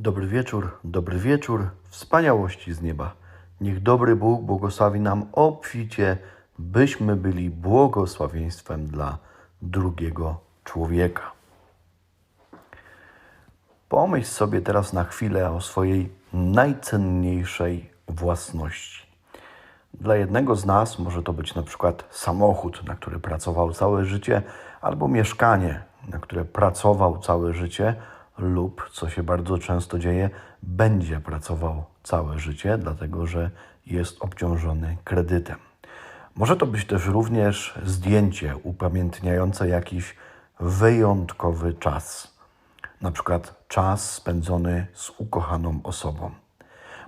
Dobry wieczór, dobry wieczór, wspaniałości z nieba. Niech dobry Bóg błogosławi nam obficie, byśmy byli błogosławieństwem dla drugiego człowieka. Pomyśl sobie teraz na chwilę o swojej najcenniejszej własności. Dla jednego z nas może to być na przykład samochód, na który pracował całe życie, albo mieszkanie, na które pracował całe życie, lub, co się bardzo często dzieje, będzie pracował całe życie, dlatego że jest obciążony kredytem. Może to być też również zdjęcie upamiętniające jakiś wyjątkowy czas, na przykład czas spędzony z ukochaną osobą.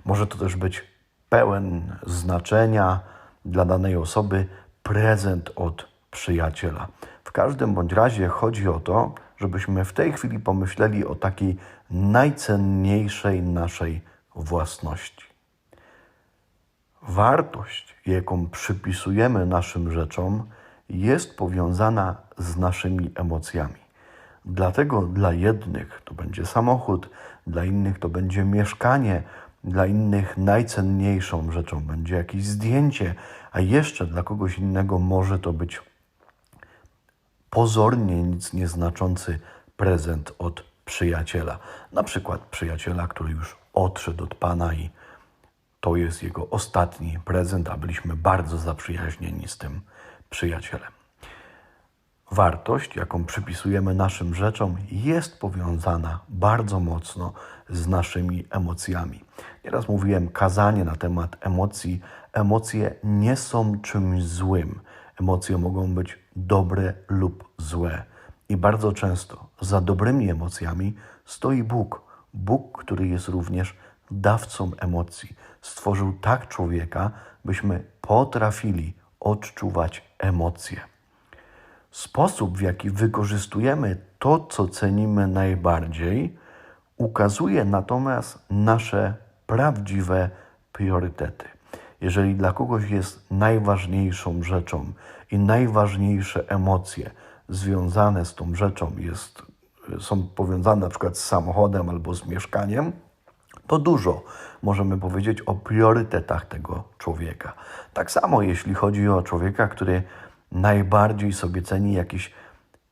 Może to też być pełen znaczenia dla danej osoby prezent od przyjaciela. W każdym bądź razie chodzi o to, żebyśmy w tej chwili pomyśleli o takiej najcenniejszej naszej własności. Wartość, jaką przypisujemy naszym rzeczom, jest powiązana z naszymi emocjami. Dlatego dla jednych to będzie samochód, dla innych to będzie mieszkanie, dla innych najcenniejszą rzeczą będzie jakieś zdjęcie, a jeszcze dla kogoś innego może to być pozornie nic nieznaczący prezent od przyjaciela. Na przykład przyjaciela, który już odszedł od Pana i to jest jego ostatni prezent, a byliśmy bardzo zaprzyjaźnieni z tym przyjacielem. Wartość, jaką przypisujemy naszym rzeczom, jest powiązana bardzo mocno z naszymi emocjami. Nieraz mówiłem kazanie na temat emocji. Emocje nie są czymś złym. Emocje mogą być dobre lub złe. I bardzo często za dobrymi emocjami stoi Bóg. Bóg, który jest również dawcą emocji. Stworzył tak człowieka, byśmy potrafili odczuwać emocje. Sposób, w jaki wykorzystujemy to, co cenimy najbardziej, ukazuje natomiast nasze prawdziwe priorytety. Jeżeli dla kogoś jest najważniejszą rzeczą i najważniejsze emocje związane z tą rzeczą jest, są powiązane na przykład z samochodem albo z mieszkaniem, to dużo możemy powiedzieć o priorytetach tego człowieka. Tak samo jeśli chodzi o człowieka, który najbardziej sobie ceni jakieś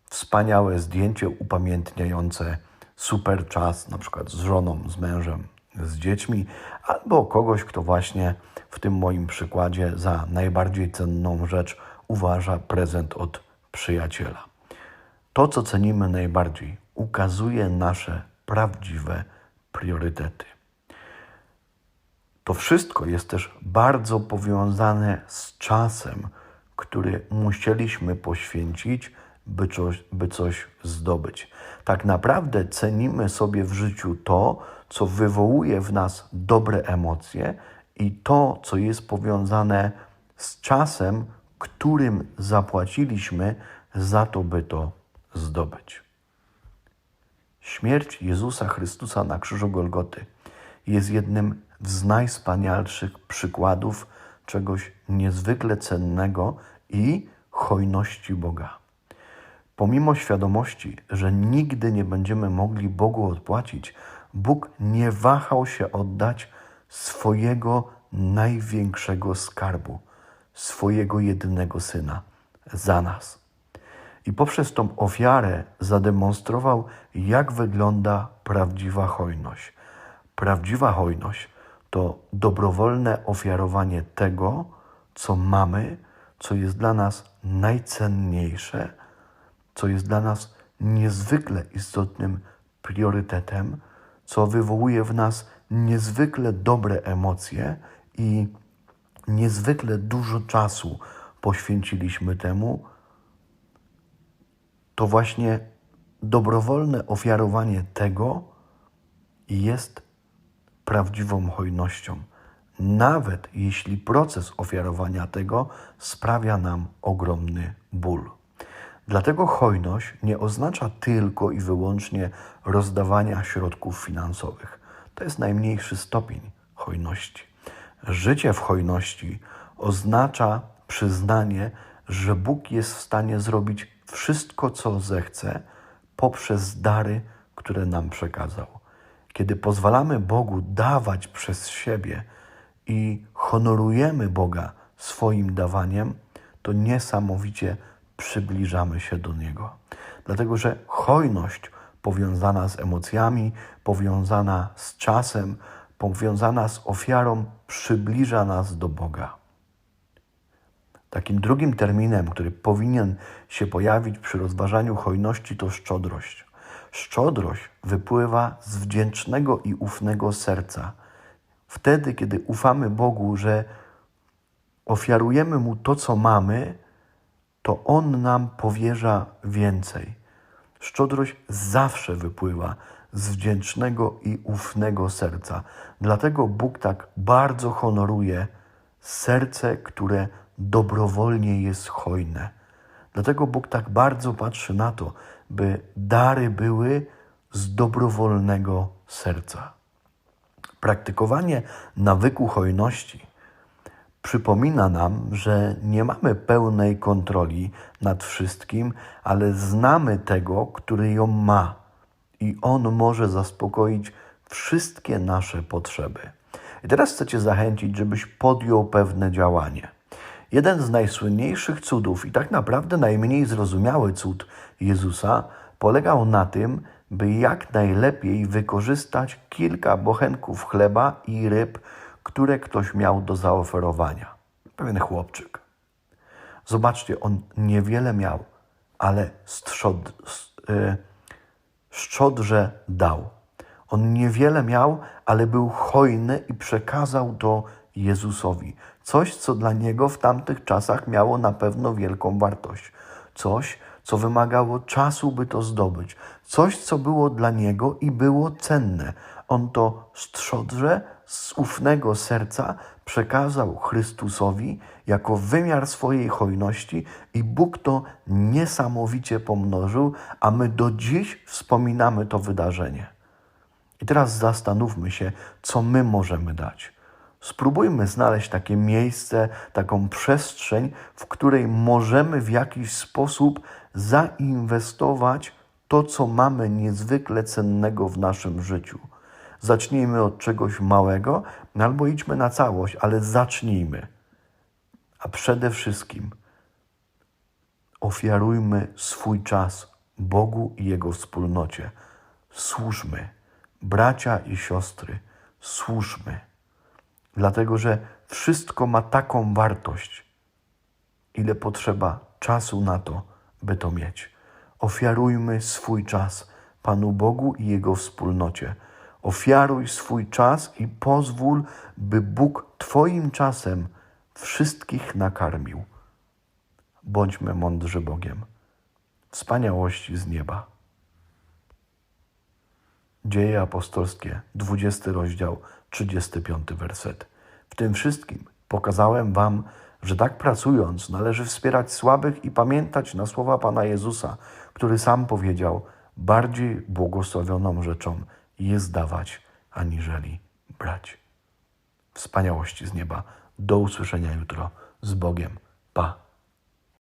wspaniałe zdjęcie upamiętniające super czas, na przykład z żoną, z mężem, z dziećmi, albo kogoś, kto właśnie w tym moim przykładzie za najbardziej cenną rzecz uważa prezent od przyjaciela. To, co cenimy najbardziej, ukazuje nasze prawdziwe priorytety. To wszystko jest też bardzo powiązane z czasem, który musieliśmy poświęcić, by coś, by coś zdobyć. Tak naprawdę cenimy sobie w życiu to, co wywołuje w nas dobre emocje i to, co jest powiązane z czasem, którym zapłaciliśmy za to, by to zdobyć. Śmierć Jezusa Chrystusa na krzyżu Golgoty jest jednym z najwspanialszych przykładów czegoś niezwykle cennego i hojności Boga. Pomimo świadomości, że nigdy nie będziemy mogli Bogu odpłacić, Bóg nie wahał się oddać swojego największego skarbu, swojego jedynego syna za nas. I poprzez tą ofiarę zademonstrował, jak wygląda prawdziwa hojność. Prawdziwa hojność to dobrowolne ofiarowanie tego, co mamy, co jest dla nas najcenniejsze, co jest dla nas niezwykle istotnym priorytetem, co wywołuje w nas niezwykle dobre emocje i niezwykle dużo czasu poświęciliśmy temu, to właśnie dobrowolne ofiarowanie tego jest prawdziwą hojnością. Nawet jeśli proces ofiarowania tego sprawia nam ogromny ból. Dlatego hojność nie oznacza tylko i wyłącznie rozdawania środków finansowych. To jest najmniejszy stopień hojności. Życie w hojności oznacza przyznanie, że Bóg jest w stanie zrobić wszystko, co zechce, poprzez dary, które nam przekazał. Kiedy pozwalamy Bogu dawać przez siebie i honorujemy Boga swoim dawaniem, to niesamowicie przybliżamy się do Niego. Dlatego, że hojność powiązana z emocjami, powiązana z czasem, powiązana z ofiarą, przybliża nas do Boga. Takim drugim terminem, który powinien się pojawić przy rozważaniu hojności, to szczodrość. Szczodrość wypływa z wdzięcznego i ufnego serca. Wtedy, kiedy ufamy Bogu, że ofiarujemy Mu to, co mamy, to On nam powierza więcej. Szczodrość zawsze wypływa z wdzięcznego i ufnego serca. Dlatego Bóg tak bardzo honoruje serce, które dobrowolnie jest hojne. Dlatego Bóg tak bardzo patrzy na to, by dary były z dobrowolnego serca. Praktykowanie nawyku hojności przypomina nam, że nie mamy pełnej kontroli nad wszystkim, ale znamy tego, który ją ma i on może zaspokoić wszystkie nasze potrzeby. I teraz chcę Cię zachęcić, żebyś podjął pewne działanie. Jeden z najsłynniejszych cudów i tak naprawdę najmniej zrozumiały cud Jezusa polegał na tym, by jak najlepiej wykorzystać kilka bochenków chleba i ryb, które ktoś miał do zaoferowania. Pewien chłopczyk. Zobaczcie, on niewiele miał, ale strzod, y, szczodrze dał. On niewiele miał, ale był hojny i przekazał to Jezusowi. Coś, co dla niego w tamtych czasach miało na pewno wielką wartość. Coś, co wymagało czasu, by to zdobyć. Coś, co było dla niego i było cenne. On to strzodrze z ufnego serca przekazał Chrystusowi jako wymiar swojej hojności i Bóg to niesamowicie pomnożył, a my do dziś wspominamy to wydarzenie. I teraz zastanówmy się, co my możemy dać. Spróbujmy znaleźć takie miejsce, taką przestrzeń, w której możemy w jakiś sposób zainwestować to, co mamy niezwykle cennego w naszym życiu. Zacznijmy od czegoś małego, no albo idźmy na całość, ale zacznijmy. A przede wszystkim ofiarujmy swój czas Bogu i Jego wspólnocie. Służmy, bracia i siostry, służmy. Dlatego, że wszystko ma taką wartość, ile potrzeba czasu na to, by to mieć. Ofiarujmy swój czas Panu Bogu i Jego wspólnocie. Ofiaruj swój czas i pozwól, by Bóg Twoim czasem wszystkich nakarmił. Bądźmy mądrzy Bogiem. Wspaniałości z nieba. Dzieje apostolskie, 20 rozdział, 35 werset. W tym wszystkim pokazałem Wam, że tak pracując należy wspierać słabych i pamiętać na słowa Pana Jezusa, który sam powiedział: Bardziej błogosławioną rzeczą jest dawać, aniżeli brać. Wspaniałości z nieba. Do usłyszenia jutro. Z Bogiem. Pa.